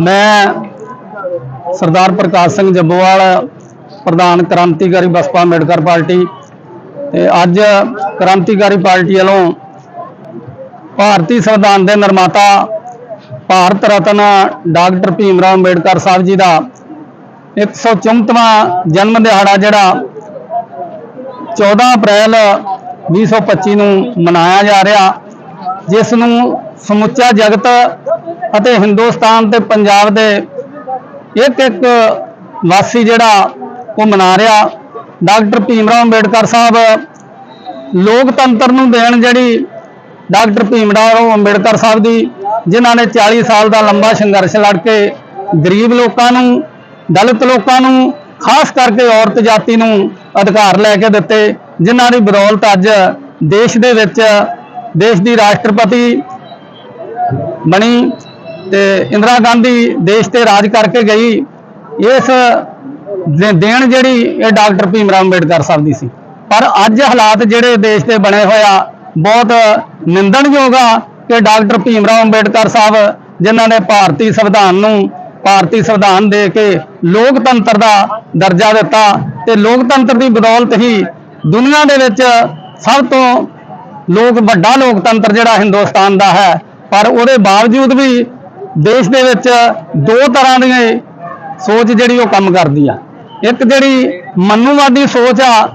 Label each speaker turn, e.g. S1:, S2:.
S1: ਮੈਂ ਸਰਦਾਰ ਪ੍ਰਕਾਸ਼ ਸਿੰਘ ਜੱਬੋਵਾਲ, ਪ੍ਰਧਾਨ ਕ੍ਰਾਂਤੀਕਾਰੀ ਬਸਪਾ ਅੰਬੇਡਕਰ ਪਾਰਟੀ ਤੇ ਅੱਜ ਕ੍ਰਾਂਤੀਕਾਰੀ ਪਾਰਟੀ ਵੱਲੋਂ ਭਾਰਤੀ ਸੰਵਿਧਾਨ ਦੇ ਨਿਰਮਾਤਾ ਭਾਰਤ ਰਤਨ ਡਾਕਟਰ ਭੀਮ ਰਾਓ ਅੰਬੇਡਕਰ ਸਾਹਿਬ ਜੀ ਦਾ 134ਵਾਂ ਜਨਮ ਦਿਹਾੜਾ ਜਿਹੜਾ 14 ਅਪ੍ਰੈਲ 2025 ਨੂੰ ਮਨਾਇਆ ਜਾ ਰਿਹਾ। ਜਿਸ ਨੂੰ ਸਮੁੱਚਾ ਜਗਤ ਅਤੇ ਹਿੰਦੁਸਤਾਨ ਤੇ ਪੰਜਾਬ ਦੇ ਇੱਕ ਇੱਕ ਵਾਸੀ ਜਿਹੜਾ ਉਹ ਮਨਾ ਰਿਹਾ। ਡਾਕਟਰ ਭੀਮ ਰਾਓ ਅੰਬੇਡਕਰ ਸਾਹਿਬ ਲੋਕਤੰਤਰ ਨੂੰ ਦੇਣ ਜਿਹੜੀ ਡਾਕਟਰ ਭੀਮ ਰਾਓ ਅੰਬੇਡਕਰ ਸਾਹਿਬ ਦੀ, ਜਿਨ੍ਹਾਂ ਨੇ 40 ਸਾਲ ਦਾ ਲੰਬਾ ਸੰਘਰਸ਼ ਲੜ ਕੇ ਗਰੀਬ ਲੋਕਾਂ ਨੂੰ, ਦਲਿਤ ਲੋਕਾਂ ਨੂੰ, ਖਾਸ ਕਰਕੇ ਔਰਤ ਜਾਤੀ ਨੂੰ ਅਧਿਕਾਰ ਲੈ ਕੇ ਦਿੱਤੇ, ਜਿਨ੍ਹਾਂ ਦੀ ਬਦੌਲਤ ਅੱਜ ਦੇਸ਼ ਦੇ ਵਿੱਚ ਦੇਸ਼ ਦੀ ਰਾਸ਼ਟਰਪਤੀ ਬਣੀ ਤੇ ਇੰਦਰਾ ਗਾਂਧੀ ਦੇਸ਼ ਤੇ ਰਾਜ ਕਰਕੇ ਗਈ, ਇਸ ਦੇਣ ਜਿਹੜੀ ਇਹ ਡਾਕਟਰ ਭੀਮ ਰਾਓ ਅੰਬੇਡਕਰ ਸਾਹਿਬ ਦੀ ਸੀ। ਪਰ ਅੱਜ ਹਾਲਾਤ ਜਿਹੜੇ ਦੇਸ਼ ਦੇ ਬਣੇ ਹੋਇਆ ਬਹੁਤ ਨਿੰਦਣਯੋਗ ਆ ਕਿ ਡਾਕਟਰ ਭੀਮ ਰਾਓ ਅੰਬੇਡਕਰ ਸਾਹਿਬ, ਜਿਨ੍ਹਾਂ ਨੇ ਭਾਰਤੀ ਸੰਵਿਧਾਨ ਨੂੰ ਭਾਰਤੀ ਸੰਵਿਧਾਨ ਦੇ ਕੇ ਲੋਕਤੰਤਰ ਦਾ ਦਰਜਾ ਦਿੱਤਾ ਤੇ ਲੋਕਤੰਤਰ ਦੀ ਬਦੌਲਤ ਹੀ ਦੁਨੀਆ ਦੇ ਵਿੱਚ ਸਭ ਤੋਂ ਲੋਕ ਵੱਡਾ ਲੋਕਤੰਤਰ ਜਿਹੜਾ ਹਿੰਦੁਸਤਾਨ ਦਾ ਹੈ, ਪਰ ਉਹਦੇ ਬਾਵਜੂਦ ਵੀ ਦੇਸ਼ ਦੇ ਵਿੱਚ ਦੋ ਤਰ੍ਹਾਂ ਦੀ ਸੋਚ ਜਿਹੜੀ ਉਹ ਕੰਮ ਕਰਦੀ ਆ। ਇੱਕ ਜਿਹੜੀ ਮਨੂਵਾਦੀ ਸੋਚ ਆ